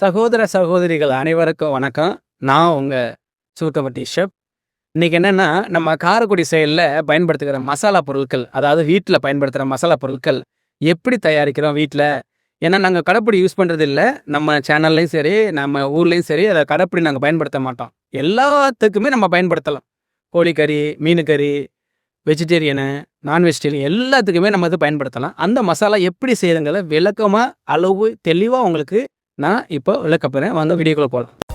சகோதர சகோதரிகள் அனைவருக்கும் வணக்கம். நான் உங்கள் சூக்கவட்டி ஷெப் இன்னைக்கு என்னென்னா நம்ம காரைக்குடி செயலில் பயன்படுத்துகிற மசாலா பொருட்கள் அதாவது வீட்டில் பயன்படுத்துகிற மசாலா பொருட்கள் எப்படி தயாரிக்கிறோம் வீட்டில் ஏன்னா நாங்கள் கடைப்பிடி யூஸ் பண்ணுறது இல்லை நம்ம சேனல்லையும் சரி நம்ம ஊர்லேயும் சரி அதை கடைப்பிடி நாங்கள் பயன்படுத்த மாட்டோம். எல்லாத்துக்குமே நம்ம பயன்படுத்தலாம். கோழிக்கறி மீன் கறி வெஜிடேரியனு நான் வெஜிடேரியன் எல்லாத்துக்குமே நம்ம இது பயன்படுத்தலாம். அந்த மசாலா எப்படி செய்யுதுங்கிறத விளக்கமாக அளவு தெளிவாக உங்களுக்கு நான் இப்போ விளக்கப்போறேன் வந்து வீடியோக்குள்ளே போகலாம்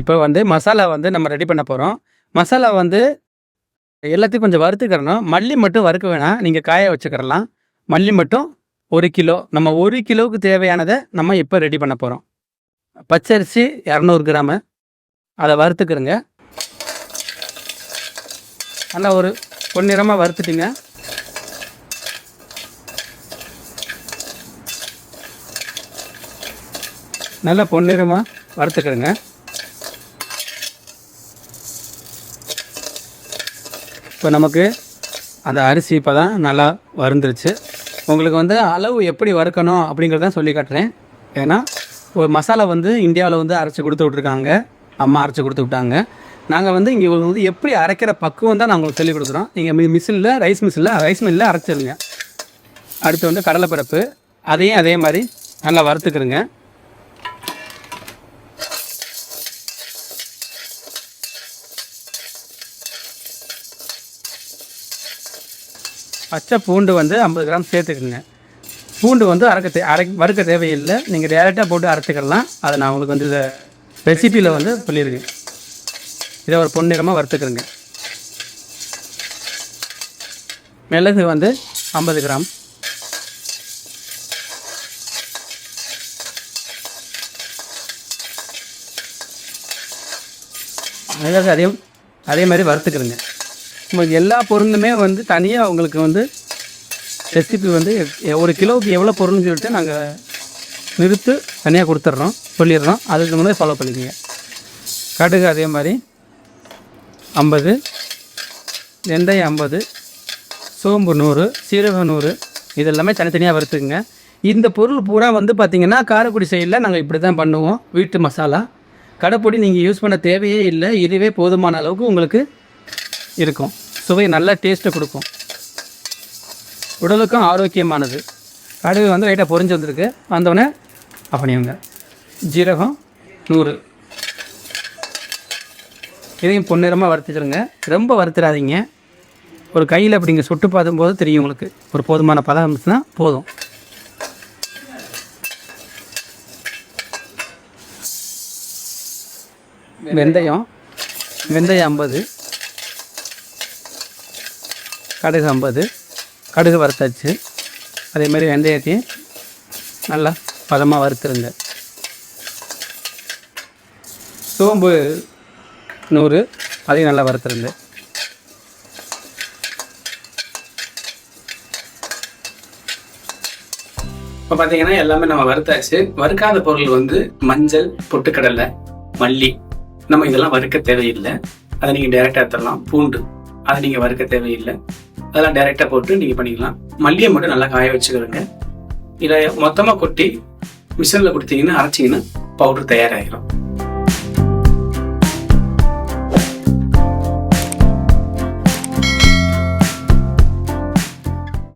இப்போ வந்து மசாலா வந்து நம்ம ரெடி பண்ண போகிறோம் மசாலா வந்து எல்லாத்தையும் கொஞ்சம் வறுத்துக்கிறணும். மல்லி மட்டும் வறுக்க வேணாம். நீங்கள் காய வச்சுக்கிறலாம். மல்லி மட்டும் ஒரு கிலோ. நம்ம ஒரு கிலோவுக்கு தேவையானதை நம்ம இப்போ ரெடி பண்ண போகிறோம் பச்சரிசி இரநூறு கிராமு. அதை வறுத்துக்கிறோங்க. நல்லா ஒரு பொன்னிறமாக வறுத்துட்டுங்க. நல்லா பொன்னிறமாக வறுத்துக்கிறேங்க. இப்போ நமக்கு அந்த அரிசி இப்போ தான் நல்லா வருந்துருச்சு உங்களுக்கு வந்து அளவு எப்படி வறுக்கணும் அப்படிங்கிறத சொல்லி காட்டுறேன். ஏன்னா ஒரு மசாலா வந்து இந்தியாவில் வந்து அரைச்சி கொடுத்து விட்ருக்காங்க அம்மா அரைச்சி கொடுத்து விட்டாங்க. நாங்கள் வந்து இங்கே வந்து எப்படி அரைக்கிற பக்குவம் தான் நாங்கள் உங்களுக்கு சொல்லிக் கொடுக்குறோம். நீங்கள் மி மிஷினில் ரைஸ் மிஷினில் ரைஸ் மில்லில் அரைச்சிருங்க. அடுத்து வந்து கடலைப்பருப்பு. அதையும் அதே மாதிரி நல்லா வறுத்துக்கிறங்க பச்சை பூண்டு வந்து ஐம்பது கிராம் சேர்த்துக்குங்க. பூண்டு வந்து அரைக்க தே அரை வறுக்க தேவையில்லை. நீங்கள் டேரெக்டாக போட்டு அரைச்சிக்கலாம். அதை நான் உங்களுக்கு வந்து இதை ரெசிப்பியில் வந்து சொல்லியிருக்கேன். இதை ஒரு பொன்னிறமாக வறுத்துக்கிறேங்க மிளகு வந்து ஐம்பது கிராம். மிளகு அதே அதே மாதிரி வறுத்துக்கிறேங்க உங்களுக்கு எல்லா பொருளுமே வந்து தனியாக உங்களுக்கு வந்து ரெசிபி வந்து எ- ஒரு கிலோவுக்கு எவ்வளோ பொருள்னு சொல்லிட்டு நாங்கள் நிறுத்து தனியாக கொடுத்துட்றோம். சொல்லிடுறோம். அதுக்கு முன்னாடி ஃபாலோ பண்ணிக்கோங்க. கடுகு அதே மாதிரி. ஐம்பது. வெந்தயம் ஐம்பது. சோம்பு நூறு. சீரகம் நூறு. இது எல்லாமே தனித்தனியாக வறுத்துக்குங்க. இந்த பொருள் பூரா வந்து பார்த்திங்கன்னா காரைக்குடி சைடில் நாங்கள் இப்படி தான் பண்ணுவோம். வீட்டு மசாலா. கடைப்பொடி நீங்கள் யூஸ் பண்ண தேவையே இல்லை. இதுவே போதுமான அளவுக்கு உங்களுக்கு இருக்கும். சுவை நல்ல டேஸ்ட்டை கொடுக்கும். உடலுக்கும் ஆரோக்கியமானது. கடுகு வந்து லைட்டாக பொரிஞ்சு வந்திருக்கு. வந்தோடனே அப்படிங்க ஜீரகம் நூறு. இதையும் பொன்னிறமாக வறுத்துச்சிருங்க ரொம்ப வறுத்துறாதீங்க. ஒரு கையில் அப்படிங்க சுட்டு பார்த்தும்போது தெரியும் உங்களுக்கு. ஒரு போதுமான பதம் இருந்துச்சுன்னா போதும். வெந்தயம். வெந்தயம் ஐம்பது. கடுகு ஐம்பது கடுகு வறுத்தாச்சு. அதே மாதிரி வெந்தயத்தையும் நல்லா பதமாக வறுத்துருங்க. சோம்பு நூறு அதையும் நல்லா வறுத்துருங்க. இப்போ பார்த்தீங்கன்னா எல்லாமே நம்ம வறுத்தாச்சு. வறுக்காத பொருள் வந்து மஞ்சள் பொட்டுக்கடலை மல்லி. நம்ம இதெல்லாம் வறுக்க தேவையில்லை. அதை நீங்கள் டைரெக்டாக எடுத்துடலாம். பூண்டு. அதை நீங்கள் வறுக்க தேவையில்லை. அதெல்லாம் டைரெக்டாக போட்டு நீங்கள் பண்ணிக்கலாம். மல்லியை மட்டும் நல்லா காய வச்சுக்கிறோங்க இதை மொத்தமாக கொட்டி மிஷினில் கொடுத்தீங்கன்னா அரைச்சிங்கன்னா பவுடர் தயாராகிடும்